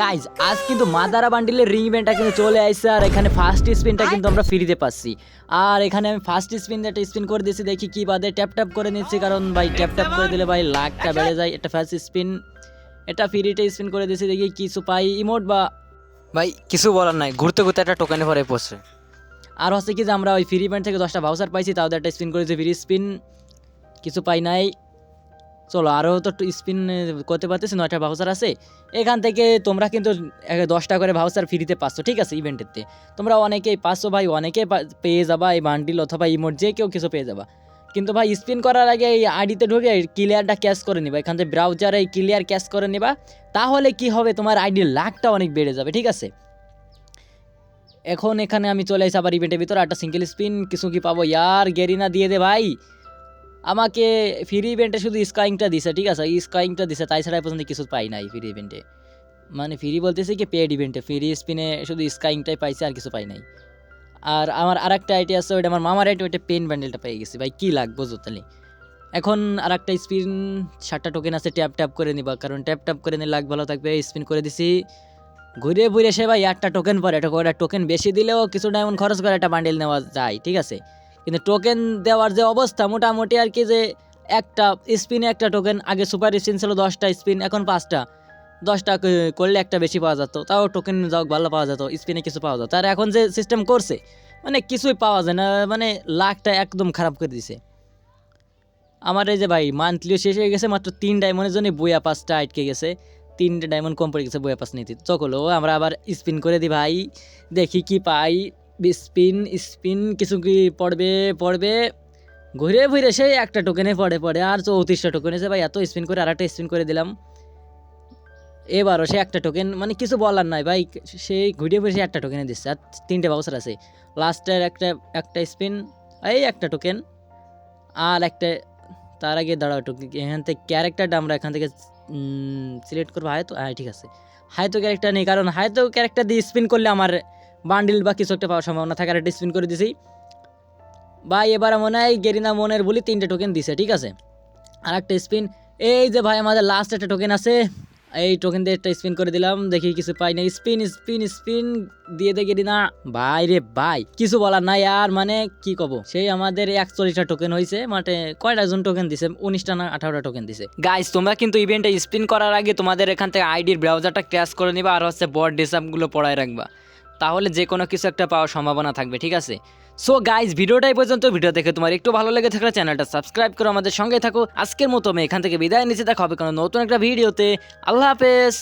Guys আজ কিন্তু Madara বান্ডিলের ring ইভেন্টটা কিন্তু চলে আসছে আর এখানে ফার্স্ট স্পিনটা কিন্তু আমরা ফ্রিতে পাচ্ছি। আর এখানে আমি ফার্স্ট স্পিন একটা স্পিন করে দিয়েছি দেখি কি বাদে ট্যাপ ট্যাপ করে নিচ্ছি কারণ ভাই ট্যাপ ট্যাপ করে দিলে ভাই লাখটা বেড়ে যায়। এটা ফার্স্ট স্পিন এটা ফ্রিতে স্পিন করে দিয়েছি দেখি কিছু পাই ইমোট বা ভাই কিছু বলার নাই ঘুরতে ঘুরতে একটা টোকেনে পরে পড়ছে। আর হচ্ছে কি যে আমরা ওই ফ্রি ইভেন্ট থেকে দশটা ভাউচার পাইছি তাও একটা স্পিন করেছি ফ্রি স্পিন কিছু পাই নাই। চলো আরও তো স্পিন করতে পারতেছি, নয়টা ভাউচার আছে। এখান থেকে তোমরা কিন্তু দশটা করে ভাউচার ফ্রিতে পাচ্ছ, ঠিক আছে ইভেন্টেতে তোমরা অনেকেই পাচ্ছ ভাই, অনেকে পেয়ে যাবা এই বান্ডিল অথবা ইমোট যে কেউ কিছু পেয়ে যাবা। কিন্তু ভাই স্পিন করার আগে এই আইডিতে ঢুকে ক্লিয়ারটা ক্যাশ করে নিবা। এখান থেকে ব্রাউজারে ক্লিয়ার ক্যাশ করে নিবা। তাহলে কি হবে? তোমার আইডির লাখটা অনেক বেড়ে যাবে, ঠিক আছে? এখন এখানে আমি চলে আসি আবার ইভেন্টের ভিতরে একটা সিঙ্গেল স্পিন কিছু কি পাবো? ইয়ার, গেরিনা দিয়ে দে ভাই। আমাকে ফ্রি ইভেন্টে শুধু স্কাইংটা দিছে, ঠিক আছে? স্কাইংটা দিছে, তাই ছাড়া পর্যন্ত কিছু পাই নাই ফ্রি ইভেন্টে মানে ফ্রি বলতেছি কি পেড ইভেন্টে ফ্রি স্পিনে শুধু স্কাইংটাই পাইছে, আর কিছু পাই নাই। আর আমার আর একটা আইটি আছে, ওইটা আমার মামার আইটি ওইটা পেন ব্যান্ডেলটা পেয়ে গেছি। ভাই, কী লাগবো তাহলে এখন আর একটা স্পিন সাতটা টোকেন আছে ট্যাপ ট্যাপ করে নিবা। কারণ ট্যাপ ট্যাপ করে নিলে লাগ ভালো থাকবে স্পিন করে দিছি। ঘুরে ঘুরে সে ভাই একটা টোকেন পরে একটা টোকেন বেশি দিলেও কিছু ডায়মন্ড খরচ করে একটা বান্ডেল নেওয়া যায়, ঠিক আছে? কিন্তু টোকেন দেওয়ার যে অবস্থা মোটামুটি আর কি যে একটা স্পিনে একটা টোকেন আগে সুপার স্পিন ছিল, দশটা স্পিন এখন পাঁচটা। দশটা করলে একটা বেশি পাওয়া যেত, তাও টোকেন যাও ভালো পাওয়া যেত স্পিনে কিছু পাওয়া যেত। আর এখন যে সিস্টেম করছে মানে কিছুই পাওয়া যায় না মানে লাখটা একদম খারাপ করে দিছে। আমার এই যে ভাই মান্থলিও শেষ হয়ে গেছে, মাত্র তিন ডায়মন্ডের জন্য বইয়া পাঁচটা আটকে গেছে। তিনটে ডায়মন্ড কম পড়ে গেছে বইয়া পাস নিতে চকলো, আমরা আবার স্পিন করে দিই ভাই, দেখি কি পাই। স্পিন স্পিন কিছু কি পড়বে পড়বে? ঘুরে ঘুরে সেই একটা টোকেনে পড়ে পড়ে। আর চৌত্রিশটা টোকেন এসে ভাই, এত স্পিন করে আর একটা স্পিন করে দিলাম। এবারও সে একটা টোকেন মানে কিছু বলার নাই ভাই। সেই ঘুরে ঘুরে সে একটা টোকেনে দিচ্ছে। আর তিনটে বাউসার আছে। লাস্টের একটা একটা স্পিন এই একটা টোকেন আর একটা, তার আগে দাঁড়াও টোকেন এখান থেকে ক্যারেক্টারটা আমরা এখান থেকে সিলেক্ট করব। হায়তো হ্যাঁ ঠিক আছে। হায়তো ক্যারেক্টার নেই। কারণ হায়তো ক্যারেক্টার দিয়ে স্পিন করলে আমার বান্ডিল বা কিছু একটা পাওয়ার সম্ভাবনা থাকে, আর একটা স্পিন করে দিছি। ভাই, এবার মনে হয় গেরিনা মনের বলি তিনটে টোকেন দিছে, ঠিক আছে? আর একটা স্পিন এই যে ভাই, আমাদের লাস্ট একটা টোকেন আছে। এই টোকেন দিয়ে একটা স্পিন করে দিলাম, দেখি কিছু পাই না স্পিন স্পিন স্পিন দিয়ে দে গেরিনা। ভাই রে ভাই, কিছু বলার নাই আর মানে কি কব? সেই আমাদের একচল্লিশটা টোকেন হয়েছে মানে কয়টা জন টোকেন দিছে? উনিশটা না আঠারোটা টোকেন দিছে। গাইস তোমরা কিন্তু ইভেন্টে স্পিন করার আগে তোমাদের এখান থেকে আইডির ব্রাউজারটা ক্র্যাশ করে নিবা, আর হচ্ছে বড ডিসাপগুলো পড়ায় রাখবা। তাহলে যে কোনো কিছু একটা পাওয়ার সম্ভাবনা থাকবে, ঠিক আছে? সো গাইজ ভিডিওটাই পর্যন্ত। ভিডিও দেখে তোমার একটু ভালো লেগে থাকলে চ্যানেলটা সাবস্ক্রাইব করো আমাদের সঙ্গে থাকো। আজকের মতো আমি এখান থেকে বিদায় নিচ্ছি। দেখা হবে কোনো নতুন একটা ভিডিওতে। আল্লাহ হাফেজ।